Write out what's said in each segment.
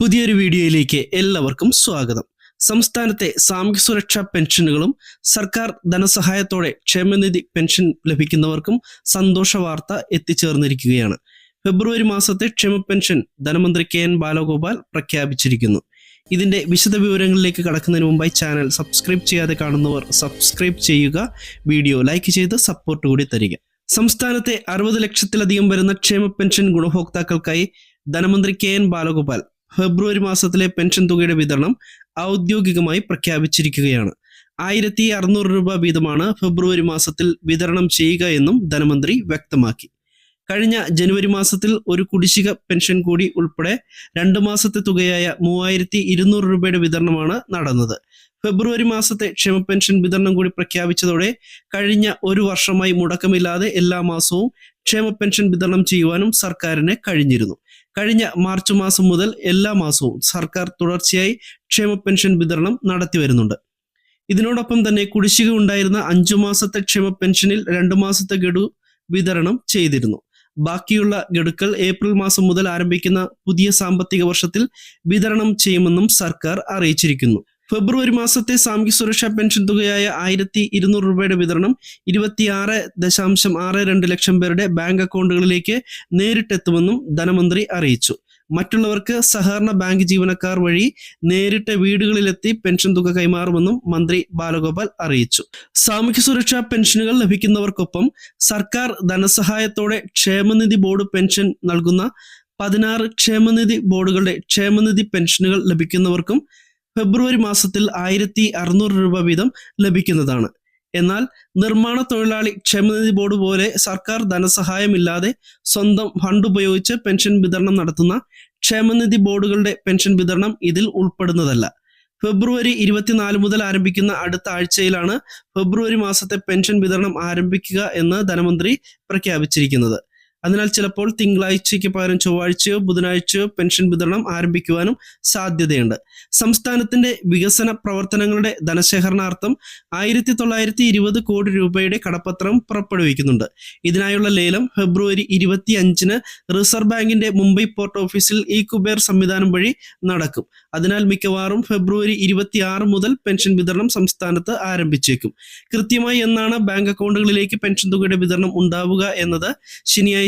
പുതിയൊരു വീഡിയോയിലേക്ക് എല്ലാവർക്കും സ്വാഗതം. സംസ്ഥാനത്തെ സാമൂഹ്യ സുരക്ഷാ പെൻഷനുകളും സർക്കാർ ധനസഹായത്തോടെ ക്ഷേമനിധി പെൻഷൻ ലഭിക്കുന്നവർക്കും സന്തോഷ വാർത്ത എത്തിച്ചേർന്നിരിക്കുകയാണ്. ഫെബ്രുവരി മാസത്തെ ക്ഷേമ പെൻഷൻ ധനമന്ത്രി കെ എൻ ബാലഗോപാൽ പ്രഖ്യാപിച്ചിരിക്കുന്നു. ഇതിന്റെ വിശദ വിവരങ്ങളിലേക്ക് കടക്കുന്നതിന് മുമ്പായി ചാനൽ സബ്സ്ക്രൈബ് ചെയ്യാതെ കാണുന്നവർ സബ്സ്ക്രൈബ് ചെയ്യുക വീഡിയോ ലൈക്ക് ചെയ്ത് സപ്പോർട്ട് കൂടി തരിക. സംസ്ഥാനത്തെ അറുപത് ലക്ഷത്തിലധികം വരുന്ന ക്ഷേമ പെൻഷൻ ഗുണഭോക്താക്കൾക്കായി ധനമന്ത്രി കെ എൻ ബാലഗോപാൽ ഫെബ്രുവരി മാസത്തിലെ പെൻഷൻ തുകയുടെ വിതരണം ഔദ്യോഗികമായി പ്രഖ്യാപിച്ചിരിക്കുകയാണ്. ആയിരത്തി അറുന്നൂറ് രൂപ വീതമാണ് ഫെബ്രുവരി മാസത്തിൽ വിതരണം ചെയ്യുക എന്നും ധനമന്ത്രി വ്യക്തമാക്കി. കഴിഞ്ഞ ജനുവരി മാസത്തിൽ ഒരു കുടിശ്ശിക പെൻഷൻ കൂടി ഉൾപ്പെടെ രണ്ട് മാസത്തെ തുകയായ മൂവായിരത്തി ഇരുന്നൂറ് രൂപയുടെ വിതരണമാണ് നടന്നത്. ഫെബ്രുവരി മാസത്തെ ക്ഷേമ പെൻഷൻ വിതരണം കൂടി പ്രഖ്യാപിച്ചതോടെ കഴിഞ്ഞ ഒരു വർഷമായി മുടക്കമില്ലാതെ എല്ലാ മാസവും ക്ഷേമ പെൻഷൻ വിതരണം ചെയ്യുവാനും സർക്കാരിന് കഴിഞ്ഞിരുന്നു. കഴിഞ്ഞ മാർച്ച് മാസം മുതൽ എല്ലാ മാസവും സർക്കാർ തുടർച്ചയായി ക്ഷേമ പെൻഷൻ വിതരണം നടത്തി വരുന്നുണ്ട്. ഇതിനോടൊപ്പം തന്നെ കുടിശ്ശിക ഉണ്ടായിരുന്ന അഞ്ചു മാസത്തെ ക്ഷേമ പെൻഷനിൽ രണ്ടു മാസത്തെ ഗഡു വിതരണം ചെയ്തിരുന്നു. ബാക്കിയുള്ള ഗഡുക്കൾ ഏപ്രിൽ മാസം മുതൽ ആരംഭിക്കുന്ന പുതിയ സാമ്പത്തിക വർഷത്തിൽ വിതരണം ചെയ്യുമെന്നും സർക്കാർ അറിയിച്ചിരിക്കുന്നു. ഫെബ്രുവരി മാസത്തെ സാമൂഹ്യ സുരക്ഷാ പെൻഷൻ തുകയായ ആയിരത്തി ഇരുന്നൂറ് രൂപയുടെ വിതരണം ഇരുപത്തിയാറ് ദശാംശം ആറ് രണ്ട് ലക്ഷം പേരുടെ ബാങ്ക് അക്കൗണ്ടുകളിലേക്ക് നേരിട്ടെത്തുമെന്നും ധനമന്ത്രി അറിയിച്ചു. മറ്റുള്ളവർക്ക് സഹകരണ ബാങ്ക് ജീവനക്കാർ വഴി നേരിട്ട് വീടുകളിലെത്തി പെൻഷൻ തുക കൈമാറുമെന്നും മന്ത്രി ബാലഗോപാൽ അറിയിച്ചു. സാമൂഹ്യ സുരക്ഷാ പെൻഷനുകൾ ലഭിക്കുന്നവർക്കൊപ്പം സർക്കാർ ധനസഹായത്തോടെ ക്ഷേമനിധി ബോർഡ് പെൻഷൻ നൽകുന്ന പതിനാറ് ക്ഷേമനിധി ബോർഡുകളുടെ ക്ഷേമനിധി പെൻഷനുകൾ ലഭിക്കുന്നവർക്കും ഫെബ്രുവരി മാസത്തിൽ ആയിരത്തി അറുന്നൂറ് രൂപ വീതം ലഭിക്കുന്നതാണ്. എന്നാൽ നിർമ്മാണ തൊഴിലാളി ക്ഷേമനിധി ബോർഡ് പോലെ സർക്കാർ ധനസഹായമില്ലാതെ സ്വന്തം ഫണ്ട് ഉപയോഗിച്ച് പെൻഷൻ വിതരണം നടത്തുന്ന ക്ഷേമനിധി ബോർഡുകളുടെ പെൻഷൻ വിതരണം ഇതിൽ ഉൾപ്പെടുന്നതല്ല. ഫെബ്രുവരി ഇരുപത്തിനാല് മുതൽ ആരംഭിക്കുന്ന അടുത്ത ആഴ്ചയിലാണ് ഫെബ്രുവരി മാസത്തെ പെൻഷൻ വിതരണം ആരംഭിക്കുക എന്ന് ധനമന്ത്രി പ്രഖ്യാപിച്ചിരിക്കുന്നത്. അതിനാൽ ചിലപ്പോൾ തിങ്കളാഴ്ചയ്ക്ക് പകരം ചൊവ്വാഴ്ചയോ ബുധനാഴ്ചയോ പെൻഷൻ വിതരണം ആരംഭിക്കുവാനും സാധ്യതയുണ്ട്. സംസ്ഥാനത്തിന്റെ വികസന പ്രവർത്തനങ്ങളുടെ ധനശേഖരണാർത്ഥം ആയിരത്തി തൊള്ളായിരത്തി ഇരുപത് കോടി രൂപയുടെ കടപ്പത്രം പുറപ്പെടുവിക്കുന്നുണ്ട്. ഇതിനായുള്ള ലേലം ഫെബ്രുവരി ഇരുപത്തി അഞ്ചിന് റിസർവ് ബാങ്കിന്റെ മുംബൈ പോർട്ട് ഓഫീസിൽ ഇ കുബേർ സംവിധാനം വഴി നടക്കും. അതിനാൽ മിക്കവാറും ഫെബ്രുവരി ഇരുപത്തി ആറ് മുതൽ പെൻഷൻ വിതരണം സംസ്ഥാനത്ത് ആരംഭിച്ചേക്കും. കൃത്യമായി എന്നാണ് ബാങ്ക് അക്കൗണ്ടുകളിലേക്ക് പെൻഷൻ തുകയുടെ വിതരണം ഉണ്ടാവുക എന്നത്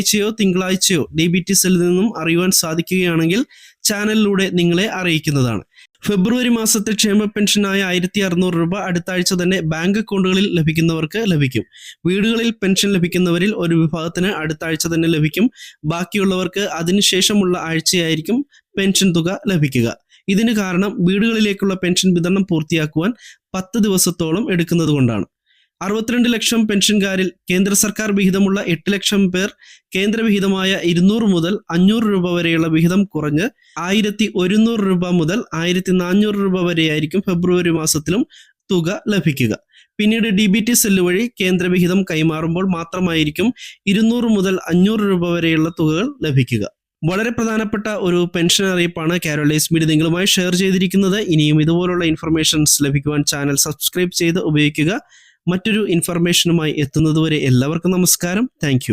ശനിയാഴ്ചയോ തിങ്കളാഴ്ചയോ ഡി സെല്ലിൽ നിന്നും അറിയുവാൻ സാധിക്കുകയാണെങ്കിൽ ചാനലിലൂടെ നിങ്ങളെ അറിയിക്കുന്നതാണ്. ഫെബ്രുവരി മാസത്തെ ക്ഷേമ പെൻഷനായ ആയിരത്തി അറുന്നൂറ് രൂപ അടുത്ത ആഴ്ച തന്നെ ബാങ്ക് അക്കൗണ്ടുകളിൽ ലഭിക്കുന്നവർക്ക് ലഭിക്കും. വീടുകളിൽ പെൻഷൻ ലഭിക്കുന്നവരിൽ ഒരു വിഭാഗത്തിന് അടുത്ത ആഴ്ച തന്നെ ലഭിക്കും. ബാക്കിയുള്ളവർക്ക് അതിനുശേഷമുള്ള ആഴ്ചയായിരിക്കും പെൻഷൻ തുക ലഭിക്കുക. ഇതിന് കാരണം വീടുകളിലേക്കുള്ള പെൻഷൻ വിതരണം പൂർത്തിയാക്കുവാൻ പത്ത് ദിവസത്തോളം എടുക്കുന്നത് കൊണ്ടാണ് അറുപത്തിരണ്ട് ലക്ഷം പെൻഷൻകാരിൽ കേന്ദ്ര സർക്കാർ വിഹിതമുള്ള എട്ട് ലക്ഷം പേർ കേന്ദ്ര വിഹിതമായ ഇരുന്നൂറ് മുതൽ അഞ്ഞൂറ് രൂപ വരെയുള്ള വിഹിതം കുറഞ്ഞ് ആയിരത്തി ഒരുന്നൂറ് രൂപ മുതൽ ആയിരത്തി നാനൂറ് രൂപ വരെയായിരിക്കും ഫെബ്രുവരി മാസത്തിലും തുക ലഭിക്കുക. പിന്നീട് ഡി ബി ടി സെല്ല് വഴി കേന്ദ്ര വിഹിതം കൈമാറുമ്പോൾ മാത്രമായിരിക്കും ഇരുന്നൂറ് മുതൽ അഞ്ഞൂറ് രൂപ വരെയുള്ള തുകകൾ ലഭിക്കുക. വളരെ പ്രധാനപ്പെട്ട ഒരു പെൻഷൻ അറിയിപ്പാണ് കാരോളൈസ് മീഡിയ. നിങ്ങളുമായി ഷെയർ ചെയ്തിരിക്കുന്നത്. ഇനിയും ഇതുപോലുള്ള ഇൻഫർമേഷൻസ് ലഭിക്കുവാൻ ചാനൽ സബ്സ്ക്രൈബ് ചെയ്ത് ഉപയോഗിക്കുക. മറ്റൊരു ഇൻഫർമേഷനുമായി എത്തുന്നതുവരെ എല്ലാവർക്കും നമസ്കാരം. താങ്ക്